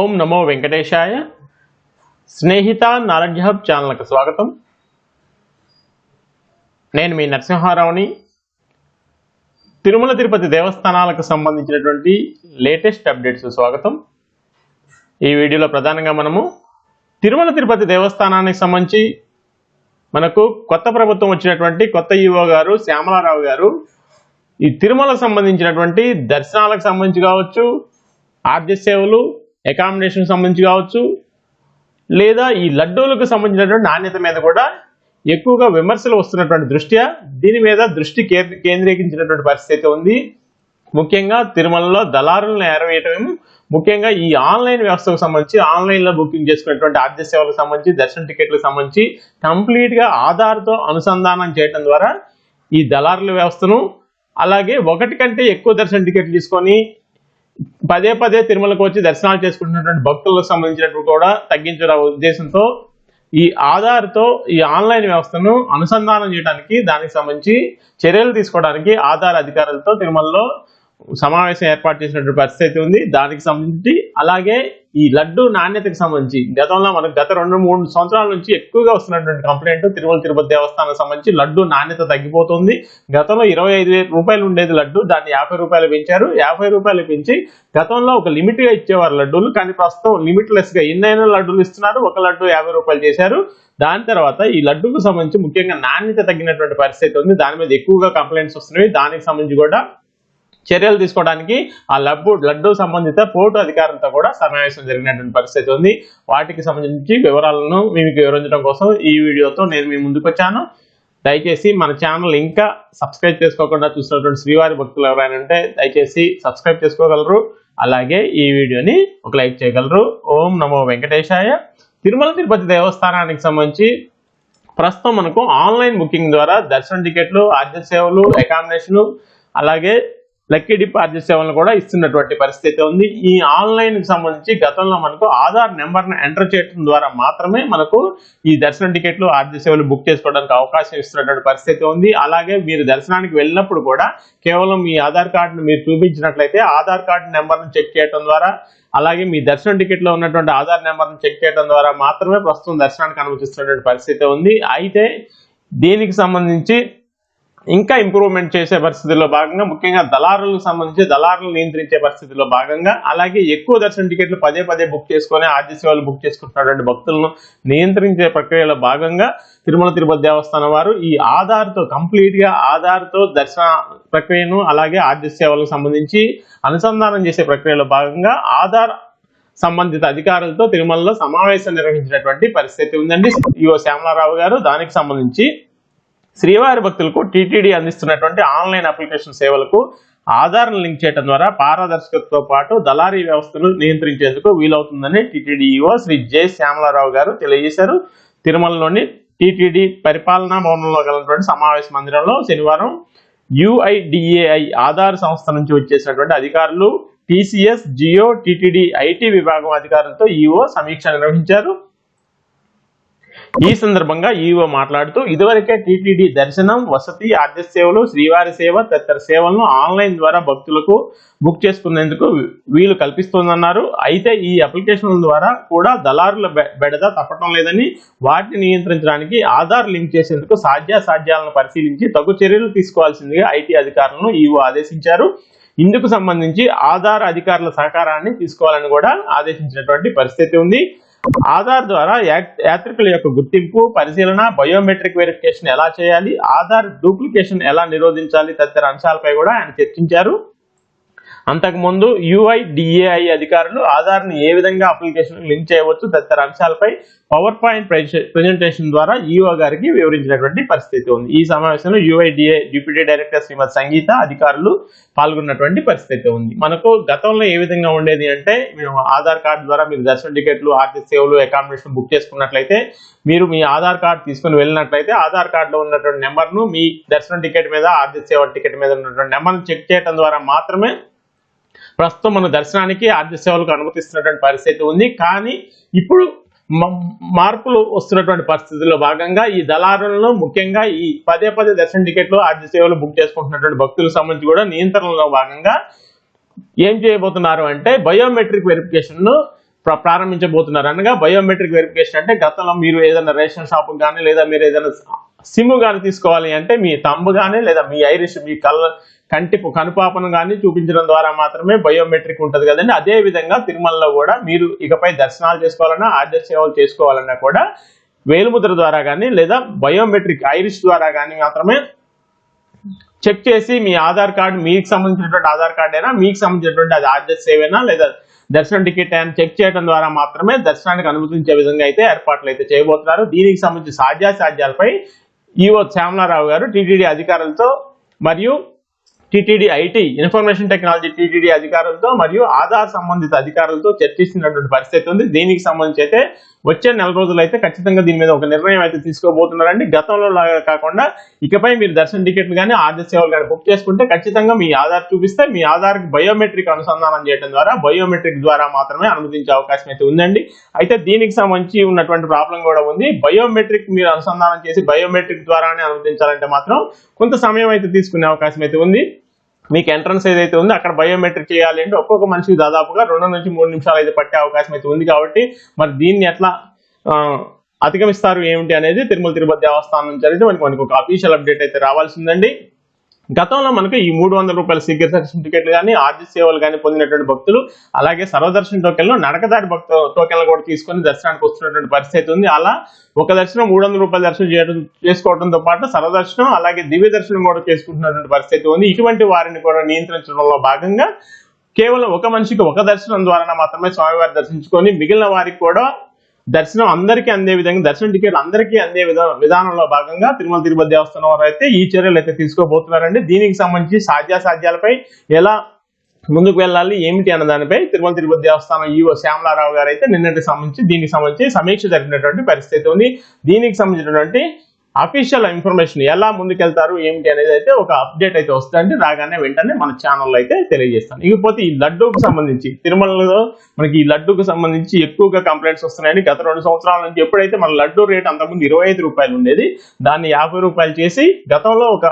ఓం నమో వెంకటేశాయ. Snehitha knowledge hub ఛానల్కి స్వాగతం. నేను మీ నరసింహారావుని. తిరుమల తిరుపతి దేవస్థానాలకు సంబంధించినటువంటి లేటెస్ట్ అప్డేట్స్ స్వాగతం. ఈ వీడియోలో ప్రధానంగా మనము తిరుమల తిరుపతి దేవస్థానానికి సంబంధించి మనకు కొత్త ప్రభుత్వం వచ్చినటువంటి కొత్త ఈవో గారు శ్యామలారావు గారు ఈ తిరుమలకు సంబంధించినటువంటి దర్శనాలకు సంబంధించి కావచ్చు ఆర్జ సేవలు అకామిడేషన్కి సంబంధించి కావచ్చు లేదా ఈ లడ్డూలకు సంబంధించినటువంటి నాణ్యత మీద కూడా ఎక్కువగా విమర్శలు వస్తున్నటువంటి దృష్ట్యా దీని మీద దృష్టి కేంద్రీకరించినటువంటి పరిస్థితి ఉంది. ముఖ్యంగా తిరుమలలో దళారులను ఏరవేయటం ముఖ్యంగా ఈ ఆన్లైన్ వ్యవస్థకు సంబంధించి ఆన్లైన్లో బుకింగ్ చేసుకున్నటువంటి ఆర్థిక సేవలకు సంబంధించి దర్శన టికెట్లకు సంబంధించి కంప్లీట్గా ఆధార్తో అనుసంధానం చేయడం ద్వారా ఈ దళారుల వ్యవస్థను అలాగే ఒకటి కంటే ఎక్కువ దర్శన టికెట్లు తీసుకొని పదే పదే తిరుమలకు వచ్చి దర్శనాలు చేసుకుంటున్నటువంటి భక్తులకు సంబంధించినట్టు కూడా తగ్గించడం ఉద్దేశంతో ఈ ఆధార్తో ఈ ఆన్లైన్ వ్యవస్థను అనుసంధానం చేయడానికి దానికి సంబంధించి చర్యలు తీసుకోవడానికి ఆధార్ అధికారులతో తిరుమలలో సమావేశం ఏర్పాటు చేసినటువంటి పరిస్థితి ఉంది. దానికి సంబంధించి అలాగే ఈ లడ్డు నాణ్యతకు సంబంధించి గతంలో మనకు గత రెండు మూడు సంవత్సరాల నుంచి ఎక్కువగా వస్తున్నటువంటి కంప్లైంట్ తిరుమల తిరుపతి దేవస్థానం సంబంధించి లడ్డు నాణ్యత తగ్గిపోతుంది. గతంలో ఇరవై ఐదు వేల రూపాయలు ఉండేది లడ్డు దాన్ని యాభై రూపాయలు పెంచారు. యాభై రూపాయలు పెంచి గతంలో ఒక లిమిట్గా ఇచ్చేవారు లడ్డూలు కానీ ప్రస్తుతం లిమిట్లెస్గా ఎన్నైనా లడ్డూలు ఇస్తున్నారు. ఒక లడ్డు యాభై రూపాయలు చేశారు. దాని తర్వాత ఈ లడ్డుకు సంబంధించి ముఖ్యంగా నాణ్యత తగ్గినటువంటి పరిస్థితి ఉంది. దాని మీద ఎక్కువగా కంప్లైంట్స్ వస్తున్నాయి. దానికి సంబంధించి కూడా చర్యలు తీసుకోవడానికి ఆ లడ్డు లడ్డు సంబంధిత పోర్టు అధికారులతో కూడా సమావేశం జరిగినటువంటి పరిస్థితి ఉంది. వాటికి సంబంధించి వివరాలను మీకు వివరించడం కోసం ఈ వీడియోతో నేను మీ ముందుకు వచ్చాను. దయచేసి మన ఛానల్ ఇంకా సబ్స్క్రైబ్ చేసుకోకుండా చూసినటువంటి శ్రీవారి భక్తులు ఎవరైనా ఉంటే దయచేసి సబ్స్క్రైబ్ చేసుకోగలరు. అలాగే ఈ వీడియోని ఒక లైక్ చేయగలరు. ఓం నమో వెంకటేశాయ. తిరుమల తిరుపతి దేవస్థానానికి సంబంధించి ప్రస్తుతం మనకు ఆన్లైన్ బుకింగ్ ద్వారా దర్శనం టికెట్లు ఆర్థిక సేవలు అకామిడేషన్ అలాగే లక్కీ డిప్ ఆర్జ సేవలను కూడా ఇస్తున్నటువంటి పరిస్థితి ఉంది. ఈ ఆన్లైన్కి సంబంధించి గతంలో మనకు ఆధార్ నెంబర్ను ఎంటర్ చేయడం ద్వారా మాత్రమే మనకు ఈ దర్శన టికెట్లు ఆర్థిక సేవలు బుక్ చేసుకోవడానికి అవకాశం ఇస్తున్నటువంటి పరిస్థితి ఉంది. అలాగే మీరు దర్శనానికి వెళ్ళినప్పుడు కూడా కేవలం మీ ఆధార్ కార్డును మీరు చూపించినట్లయితే ఆధార్ కార్డు నెంబర్ను చెక్ చేయడం ద్వారా అలాగే మీ దర్శనం టికెట్లో ఉన్నటువంటి ఆధార్ నెంబర్ను చెక్ చేయడం ద్వారా మాత్రమే ప్రస్తుతం దర్శనానికి అనుమతిస్తున్నటువంటి పరిస్థితి ఉంది. అయితే దీనికి సంబంధించి ఇంకా ఇంప్రూవ్మెంట్ చేసే పరిస్థితుల్లో భాగంగా ముఖ్యంగా దళారులకు సంబంధించి దళారులు నియంత్రించే పరిస్థితుల్లో భాగంగా అలాగే ఎక్కువ దర్శన టికెట్లు పదే పదే బుక్ చేసుకొని ఆర్జీ సేవలు బుక్ చేసుకుంటున్నటువంటి భక్తులను నియంత్రించే ప్రక్రియలో భాగంగా తిరుమల తిరుపతి దేవస్థానం వారు ఈ ఆధార్తో కంప్లీట్గా ఆధార్తో దర్శన ప్రక్రియను అలాగే ఆర్జీ సేవలకు సంబంధించి అనుసంధానం చేసే ప్రక్రియలో భాగంగా ఆధార్ సంబంధిత అధికారులతో తిరుమలలో సమావేశం నిర్వహించినటువంటి పరిస్థితి ఉందండి. ఈఓ శ్యామలారావు గారు దానికి సంబంధించి శ్రీవారి భక్తులకు టీటీడీ అందిస్తున్నటువంటి ఆన్లైన్ అప్లికేషన్ సేవలకు ఆధార్ను లింక్ చేయడం ద్వారా పారదర్శకతతో పాటు దళారీ వ్యవస్థను నియంత్రించేందుకు వీలవుతుందని TTD EO Shri J Shyamala Rao గారు తెలియజేశారు. తిరుమలలోని టీటీడీ పరిపాలనా భవనంలో గలటువంటి సమావేశ మందిరంలో శనివారం యుఐడిఏఐ ఆధార్ సంస్థ నుంచి వచ్చేసినటువంటి అధికారులు టీసీఎస్ జియో టీటీడీ ఐటీ విభాగం అధికారులతో ఈఓ సమీక్ష నిర్వహించారు. ఈ సందర్భంగా ఈఓ మాట్లాడుతూ ఇదివరకే టీటీడీ దర్శనం వసతి ఆర్థిక సేవలు శ్రీవారి సేవ తదితర సేవలను ఆన్లైన్ ద్వారా భక్తులకు బుక్ చేసుకునేందుకు వీలు కల్పిస్తోందన్నారు. అయితే ఈ అప్లికేషన్ల ద్వారా కూడా దళారుల బె- బెడద తప్పటం లేదని వాటిని నియంత్రించడానికి ఆధార్ లింక్ చేసేందుకు సాధ్యాసాధ్యాలను పరిశీలించి తగు చర్యలు తీసుకోవాల్సిందిగా ఐటీ అధికారులను ఈఓ ఆదేశించారు. ఇందుకు సంబంధించి ఆధార్ అధికారుల సహకారాన్ని తీసుకోవాలని కూడా ఆదేశించినటువంటి పరిస్థితి ఉంది. ఆధార్ ద్వారా యాక్- యాత్రికుల యొక్క గుర్తింపు పరిశీలన బయోమెట్రిక్ వెరిఫికేషన్ ఎలా చేయాలి ఆధార్ డూప్లికేషన్ ఎలా నిరోధించాలి తదితర అంశాలపై కూడా ఆయన చర్చించారు. అంతకుముందు యుఐడిఏఐ అధికారులు ఆధార్ని ఏ విధంగా అప్లికేషన్ లింక్ చేయవచ్చు తదితర అంశాలపై పవర్ పాయింట్ ప్రెజెంటేషన్ ద్వారా ఈఓ గారికి వివరించినటువంటి పరిస్థితి ఉంది. ఈ సమావేశంలో UIDA deputy director Shrimati Sangeeta అధికారులు పాల్గొన్నటువంటి పరిస్థితి ఉంది. మనకు గతంలో ఏ విధంగా ఉండేది అంటే మేము ఆధార్ కార్డు ద్వారా మీరు దర్శన టికెట్లు ఆర్థిక సేవలు అకామిడేషన్ బుక్ చేసుకున్నట్లయితే మీరు మీ ఆధార్ కార్డు తీసుకుని వెళ్ళినట్లయితే ఆధార్ కార్డులో ఉన్నటువంటి నెంబర్ను మీ దర్శన టికెట్ మీద ఆర్థిక సేవ టికెట్ మీద ఉన్నటువంటి నెంబర్ను చెక్ చేయడం ద్వారా మాత్రమే ప్రస్తుతం మన దర్శనానికి ఆర్థిక సేవలకు అనుమతిస్తున్నటువంటి పరిస్థితి ఉంది. కానీ ఇప్పుడు మ- మార్పులు వస్తున్నటువంటి పరిస్థితుల్లో భాగంగా ఈ దళారులను ముఖ్యంగా ఈ పదే పదే దర్శన టికెట్లు ఆర్థిక సేవలు బుక్ చేసుకుంటున్నటువంటి భక్తులకు సంబంధించి కూడా నియంత్రణలో భాగంగా ఏం చేయబోతున్నారు అంటే బయోమెట్రిక్ వెరిఫికేషన్ను ప్ర- ప్రారంభించబోతున్నారు అనగా బయోమెట్రిక్ వెరిఫికేషన్ అంటే గతంలో మీరు ఏదైనా రేషన్ షాప్ కానీ లేదా మీరు ఏదైనా సిమ్ కానీ తీసుకోవాలి అంటే మీ తంబు కానీ లేదా మీ ఐరిష్ మీ కళ్ళ కంటి కనుపాపను కానీ చూపించడం ద్వారా మాత్రమే బయోమెట్రిక్ ఉంటుంది కదండి. అదే విధంగా తిరుమలలో కూడా మీరు ఇకపై దర్శనాలు చేసుకోవాలన్నా ఆర్డర్ సేవలు చేసుకోవాలన్నా కూడా వేలుముద్ర ద్వారా కానీ లేదా బయోమెట్రిక్ ఐరిష్ ద్వారా కానీ మాత్రమే చెక్ చేసి మీ ఆధార్ కార్డు మీకు సంబంధించినటువంటి ఆధార్ కార్డు అయినా మీకు సంబంధించినటువంటి అది ఆర్డర్ సేవైనా లేదా దర్శనం టికెట్ అయినా చెక్ చేయడం ద్వారా మాత్రమే దర్శనానికి అనుమతించే విధంగా అయితే ఏర్పాట్లు అయితే చేయబోతున్నారు. దీనికి సంబంధించి సాధ్యాసాధ్యాలపై ఈఓ శ్యామలారావు గారు టీటీడీ అధికారులతో మరియు TTD IT information technology TTD అధికారులతో మరియు ఆధార్ సంబంధిత అధికారులతో చర్చిస్తున్నటువంటి పరిస్థితి ఉంది. దీనికి సంబంధించి అయితే వచ్చే నెల రోజులు అయితే ఖచ్చితంగా దీని మీద ఒక నిర్ణయం అయితే తీసుకోబోతున్నారండి. గతంలో లాగా కాకుండా ఇకపై మీరు దర్శన టికెట్లు కానీ ఆర్డర్ సేవలు కానీ బుక్ చేసుకుంటే ఖచ్చితంగా మీ ఆధార్ చూపిస్తే మీ ఆధార్కి బయోమెట్రిక్ అనుసంధానం చేయడం ద్వారా బయోమెట్రిక్ ద్వారా మాత్రమే అనుమతించే అవకాశం అయితే ఉందండి. అయితే దీనికి సంబంధించి ఉన్నటువంటి ప్రాబ్లం కూడా ఉంది. బయోమెట్రిక్ మీరు అనుసంధానం చేసి బయోమెట్రిక్ ద్వారానే అనుమతించాలంటే మాత్రం కొంత సమయం అయితే తీసుకునే అవకాశం అయితే ఉంది. మీకు ఎంట్రన్స్ ఏదైతే ఉందో అక్కడ బయోమెట్రిక్ చేయాలి అంటే ఒక్కొక్క మనిషికి దాదాపుగా రెండు నుంచి మూడు నిమిషాలు అయితే పట్టే అవకాశం అయితే ఉంది కాబట్టి మరి దీన్ని ఎట్లా ఆ, అధిగమిస్తారు ఏమిటి అనేది తిరుమల తిరుపతి దేవస్థానం నుంచి అయితే మనకి మనకు ఒక అఫీషియల్ అప్డేట్ అయితే రావాల్సిందండి. గతంలో మనకు ఈ మూడు వందల రూపాయల శీఘ్ర దర్శన టికెట్లు కానీ ఆర్జీ సేవలు కానీ పొందినటువంటి భక్తులు అలాగే సర్వదర్శన టోకెన్లు నడకదారి భక్తు టోకెన్లు కూడా తీసుకొని దర్శనానికి వస్తున్నటువంటి పరిస్థితి ఉంది. అలా ఒక దర్శనం మూడు వందల రూపాయల దర్శనం చేయడం చేసుకోవడంతో పాటు సర్వదర్శనం అలాగే దివ్య దర్శనం కూడా చేసుకుంటున్నటువంటి పరిస్థితి ఉంది. ఇటువంటి వారిని కూడా నియంత్రించడంలో భాగంగా కేవలం ఒక మనిషికి ఒక దర్శనం ద్వారా మాత్రమే స్వామివారి దర్శించుకొని మిగిలిన వారికి కూడా దర్శనం అందరికీ అందే విధంగా దర్శనం టికెట్ అందరికీ అందే విధానంలో భాగంగా తిరుమల తిరుపతి దేవస్థానం వారు అయితే ఈ చర్యలు అయితే తీసుకోబోతున్నారండి. దీనికి సంబంధించి సాధ్యాసాధ్యాలపై ఎలా ముందుకు వెళ్ళాలి ఏమిటి అన్న దానిపై తిరుమల తిరుపతి దేవస్థానం ఈవో శ్యామలారావు గారు అయితే నిన్నటి సంబంధించి దీనికి సంబంధించి సమీక్ష జరిగినటువంటి పరిస్థితి ఉంది. దీనికి సంబంధించినటువంటి అఫీషియల్ ఇన్ఫర్మేషన్ ఎలా ముందుకెళ్తారు ఏమిటి అనేది అయితే ఒక అప్డేట్ అయితే వస్తుందండి. రాగానే వెంటనే మన ఛానల్లో అయితే తెలియజేస్తాను. ఇకపోతే ఈ లడ్డూకు సంబంధించి తిరుమలలో మనకి ఈ లడ్డూకు సంబంధించి ఎక్కువగా కంప్లైంట్స్ వస్తున్నాయని గత రెండు సంవత్సరాల నుంచి ఎప్పుడైతే మన లడ్డూ రేట్ అంతకుముందు ఇరవై ఐదు రూపాయలు ఉండేది దాన్ని యాభై రూపాయలు చేసి గతంలో ఒక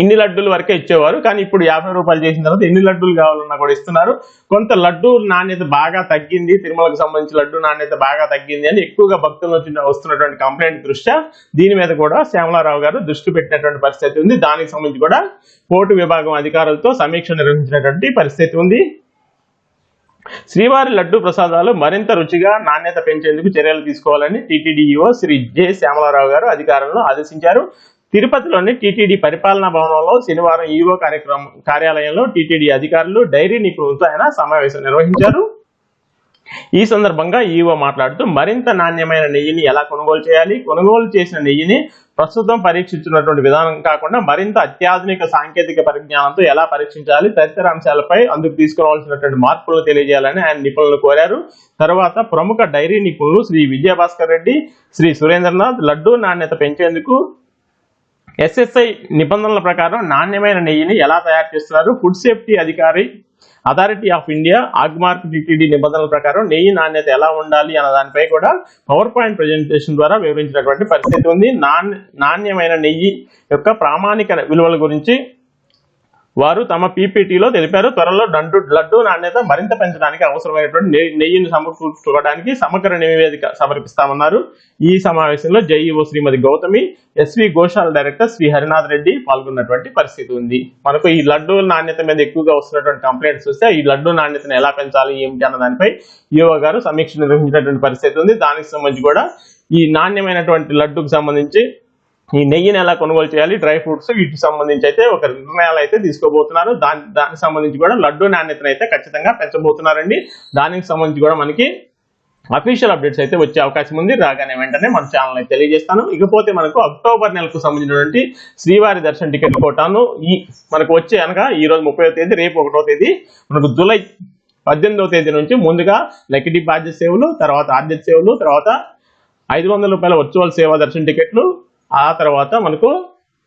ఇన్ని లడ్డూలు వరకే ఇచ్చేవారు. కానీ ఇప్పుడు యాభై రూపాయలు చేసిన తర్వాత ఎన్ని లడ్డూలు కావాలన్నా కూడా ఇస్తున్నారు. కొంత లడ్డూ నాణ్యత బాగా తగ్గింది. తిరుమలకు సంబంధించి లడ్డూ నాణ్యత బాగా తగ్గింది అని ఎక్కువగా భక్తులు వస్తున్నటువంటి కంప్లైంట్ దృష్ట్యా దీని మీద కూడా శ్యామలారావు గారు దృష్టి పెట్టినటువంటి పరిస్థితి ఉంది. దానికి సంబంధించి కూడా కోర్టు విభాగం అధికారులతో సమీక్ష నిర్వహించినటువంటి పరిస్థితి ఉంది. శ్రీవారి లడ్డు ప్రసాదాలు మరింత రుచిగా నాణ్యత పెంచేందుకు చర్యలు తీసుకోవాలని టీటీడీఈఓ శ్రీ జె శ్యామలారావు గారు అధికారులను ఆదేశించారు. తిరుపతిలోని టీటీడీ పరిపాలనా భవనంలో శనివారం ఈవో కార్యక్రమం కార్యాలయంలో టీటీడీ అధికారులు డైరీ నిపుణులతో ఆయన సమావేశం నిర్వహించారు. ఈ సందర్భంగా ఈవో మాట్లాడుతూ మరింత నాణ్యమైన నెయ్యిని ఎలా కొనుగోలు చేయాలి? కొనుగోలు చేసిన నెయ్యిని ప్రస్తుతం పరీక్షించినటువంటి విధానం కాకుండా మరింత అత్యాధునిక సాంకేతిక పరిజ్ఞానంతో ఎలా పరీక్షించాలి? తదితర అంశాలపై అందుకు తీసుకోవాల్సినటువంటి మార్పులు తెలియజేయాలని ఆయన నిపుణులు కోరారు. తర్వాత ప్రముఖ డైరీ నిపుణులు శ్రీ విజయభాస్కర్ రెడ్డి శ్రీ సురేంద్రనాథ్ లడ్డూ నాణ్యత పెంచేందుకు ఎస్ఎస్ఐ నిబంధనల ప్రకారం నాణ్యమైన నెయ్యిని ఎలా తయారు చేస్తున్నారు? ఫుడ్ సేఫ్టీ అధికారి authority of India Agmark TTD నిబంధనల ప్రకారం నెయ్యి నాణ్యత ఎలా ఉండాలి అన్న దానిపై కూడా పవర్ పాయింట్ ప్రజెంటేషన్ ద్వారా వివరించినటువంటి పరిస్థితి ఉంది. నాణ్య నాణ్యమైన నెయ్యి యొక్క ప్రామాణిక విలువల గురించి వారు తమ పీపీటీలో తెలిపారు. త్వరలో డండు లడ్డు నాణ్యత మరింత పెంచడానికి అవసరమైనటువంటి నెయ్యిని సమకూర్చుకోవడానికి సమగ్ర నివేదిక సమర్పిస్తామన్నారు. ఈ సమావేశంలో JEO Shrimati Gautami SV Goshala director Shri Harinath Reddy పాల్గొన్నటువంటి పరిస్థితి ఉంది. మనకు ఈ లడ్డు నాణ్యత మీద ఎక్కువగా వస్తున్నటువంటి కంప్లైంట్స్ వస్తే ఈ లడ్డు నాణ్యతను ఎలా పెంచాలి ఏమిటి అన్న దానిపై ఈఓ గారు సమీక్ష నిర్వహించినటువంటి పరిస్థితి ఉంది. దానికి సంబంధించి కూడా ఈ నాణ్యమైనటువంటి లడ్డుకు సంబంధించి ఈ నెయ్యిని ఎలా కొనుగోలు చేయాలి? డ్రై ఫ్రూట్స్ వీటికి సంబంధించి అయితే ఒక నిర్ణయాలు అయితే తీసుకోబోతున్నారు. దాని దానికి సంబంధించి కూడా లడ్డు నాణ్యతను అయితే ఖచ్చితంగా పెంచబోతున్నారండి. దానికి సంబంధించి కూడా మనకి అఫీషియల్ అప్డేట్స్ అయితే వచ్చే అవకాశం ఉంది. రాగానే వెంటనే మన ఛానల్ అయితే తెలియజేస్తాను. ఇకపోతే మనకు అక్టోబర్ నెలకు సంబంధించినటువంటి శ్రీవారి దర్శన టికెట్ కోటాను ఈ మనకు వచ్చే అనగా ఈ రోజు ముప్పై తేదీ రేపు ఒకటో తేదీ మనకు జూలై పద్దెనిమిదవ తేదీ నుంచి ముందుగా లెక్కటి బాధ్యత సేవలు తర్వాత ఆర్థిక సేవలు తర్వాత ఐదు వందల రూపాయల వర్చువల్ సేవా దర్శన టికెట్లు ఆ తర్వాత మనకు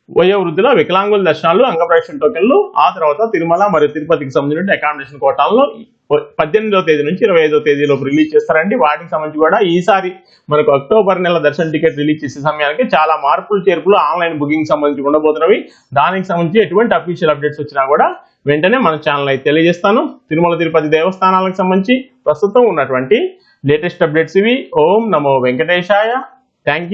వయోవృద్ధిలో వికలాంగుల దర్శనాలు అంగప్రదక్షిణ టోకెన్లు ఆ తర్వాత తిరుమల మరియు తిరుపతికి సంబంధించిన అకామిడేషన్ కోటాలను పద్దెనిమిదో తేదీ నుంచి ఇరవై ఐదవ తేదీలోపు రిలీజ్ చేస్తారండి. వాటికి సంబంధించి కూడా ఈసారి మనకు అక్టోబర్ నెల దర్శన టికెట్ రిలీజ్ చేసే సమయానికి చాలా మార్పులు చేర్పులు ఆన్లైన్ బుకింగ్ సంబంధించి ఉండబోతున్నవి. దానికి సంబంధించి ఎటువంటి అఫీషియల్ అప్డేట్స్ వచ్చినా కూడా వెంటనే మన ఛానల్ అయితే తెలియజేస్తాను. తిరుమల తిరుపతి దేవస్థానాలకు సంబంధించి ప్రస్తుతం ఉన్నటువంటి లేటెస్ట్ అప్డేట్స్ ఇవి. ఓం నమో వెంకటేశాయ. Thank